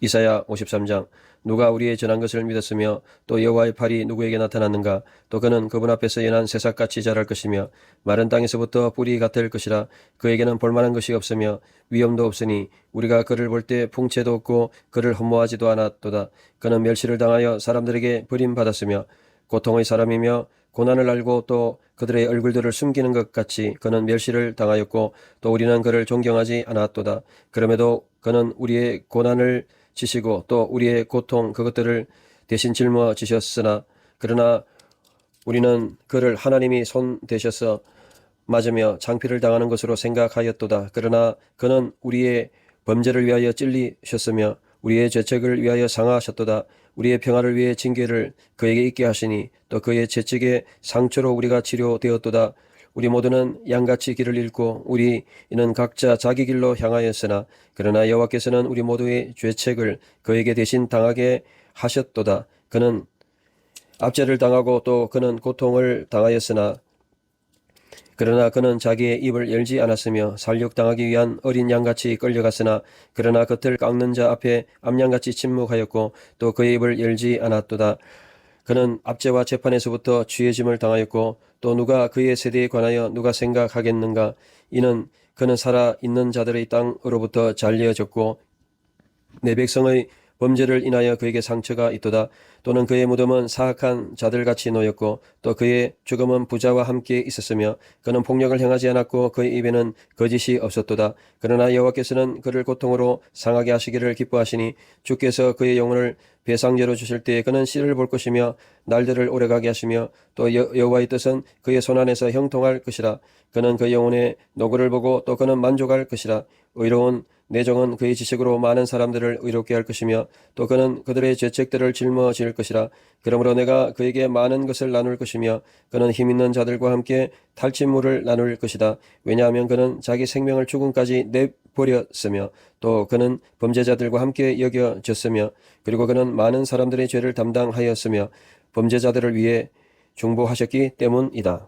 이사야 53장 누가 우리의 전한 것을 믿었으며 또 여호와의 팔이 누구에게 나타났는가? 또 그는 그분 앞에서 연한 새싹같이 자랄 것이며 마른 땅에서부터 뿌리 같을 것이라. 그에게는 볼만한 것이 없으며 위험도 없으니 우리가 그를 볼 때 풍채도 없고 그를 흠모하지도 않았도다. 그는 멸시를 당하여 사람들에게 버림받았으며 고통의 사람이며 고난을 알고 또 그들의 얼굴들을 숨기는 것 같이 그는 멸시를 당하였고 또 우리는 그를 존경하지 않았도다. 그럼에도 그는 우리의 고난을 지시고 또 우리의 고통 그것들을 대신 짊어 지셨으나 그러나 우리는 그를 하나님이 손 대셔서 맞으며 장피를 당하는 것으로 생각하였도다. 그러나 그는 우리의 범죄를 위하여 찔리셨으며 우리의 죄책을 위하여 상하셨도다. 우리의 평화를 위해 징계를 그에게 있게 하시니 또 그의 죄책의 상처로 우리가 치료되었도다. 우리 모두는 양같이 길을 잃고 우리 이는 각자 자기 길로 향하였으나 그러나 여호와께서는 우리 모두의 죄책을 그에게 대신 당하게 하셨도다. 그는 압제를 당하고 또 그는 고통을 당하였으나 그러나 그는 자기의 입을 열지 않았으며 살육당하기 위한 어린 양같이 끌려갔으나 그러나 겉을 깎는 자 앞에 암양같이 침묵하였고 또 그의 입을 열지 않았도다. 그는 압제와 재판에서부터 취해짐을 당하였고 또 누가 그의 세대에 관하여 누가 생각하겠는가 이는 그는 살아 있는 자들의 땅으로부터 잘려졌고 내 백성의 범죄를 인하여 그에게 상처가 있도다. 또는 그의 무덤은 사악한 자들같이 놓였고 또 그의 죽음은 부자와 함께 있었으며 그는 폭력을 행하지 않았고 그의 입에는 거짓이 없었도다. 그러나 여호와께서는 그를 고통으로 상하게 하시기를 기뻐하시니 주께서 그의 영혼을 배상제로 주실 때에 그는 씨를 볼 것이며 날들을 오래가게 하시며 또 여- 여호와의 뜻은 그의 손 안에서 형통할 것이라. 그는 그 영혼의 노고를 보고 또 그는 만족할 것이라. 의로운 내정은 그의 지식으로 많은 사람들을 의롭게 할 것이며 또 그는 그들의 죄책들을 짊어질 것이라 그러므로 내가 그에게 많은 것을 나눌 것이며 그는 힘 있는 자들과 함께 탈취물을 나눌 것이다 왜냐하면 그는 자기 생명을 죽음까지 내버렸으며 또 그는 범죄자들과 함께 여겨졌으며 그리고 그는 많은 사람들의 죄를 담당하였으며 범죄자들을 위해 중보하셨기 때문이다